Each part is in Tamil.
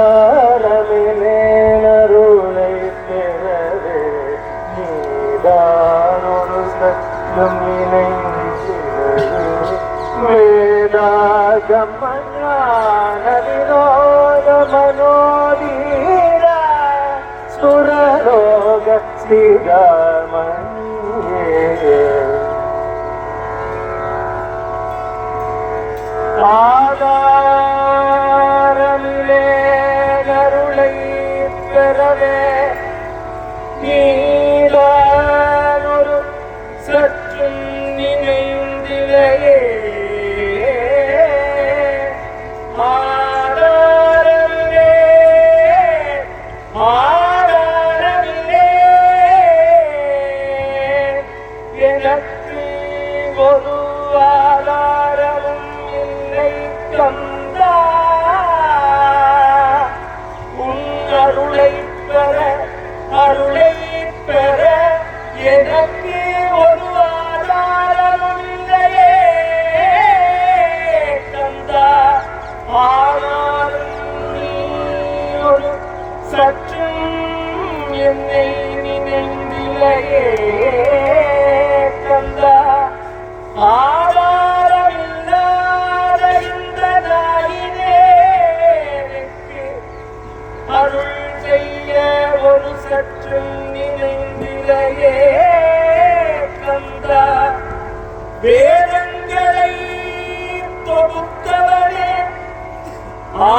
ஆதாரமிலே நருளை பெறவே நீதானொரு சத்தம் இணைந்திரவே வேதாகமஞான விரோத மனோதீர சுரலோக ஸ்திரமணியே ஆதார பெறவே நீடானொரு சற்றும் நினைந்திலையே. எனக்கு ஒரு ஆதாரமும் இல்லை கந்தா சற்றும் கந்தா. வேதங்களை தொகுத்தவரே ஆ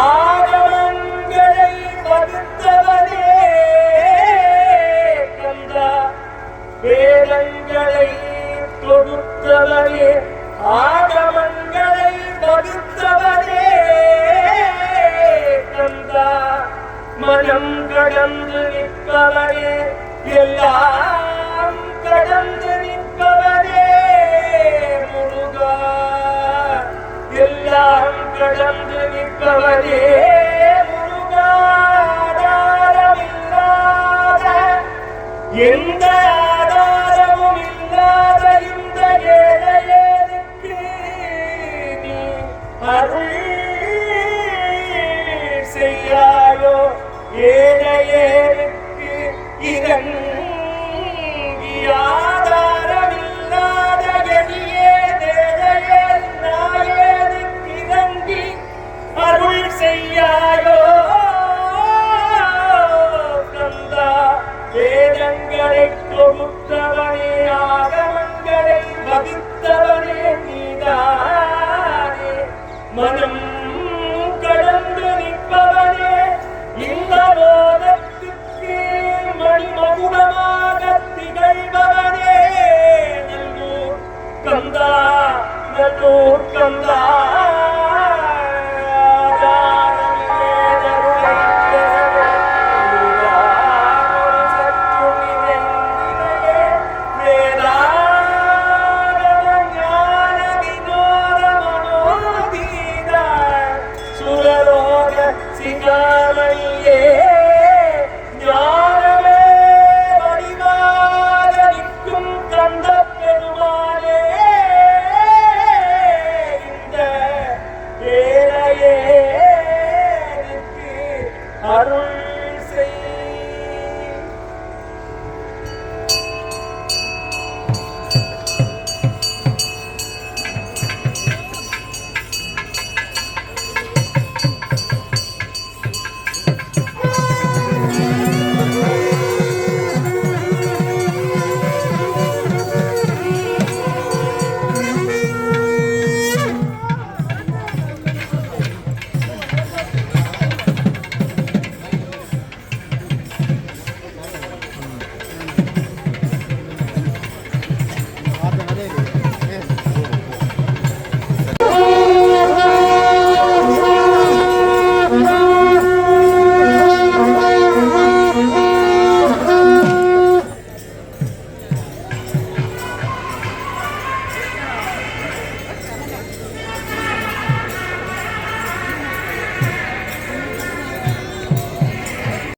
கடந்து நிற்பவனே முருகா எந்த ஆதாரமும் இல்லாத இந்த ஏழையனுக்கு நீ அருள் செய்யாயோ? ஏழையனுக்கு வேதங்களை தொகுத்தவனே ஆகமங்களை வகுத்தவனே நீதானே. மனம் கடந்து நிற்பவனே இந்த போதத்துக்கு மணிமகுடமாக திகழ்பவனே. நல்லூர் கந்தா நல்லூர் கந்தா. அருள்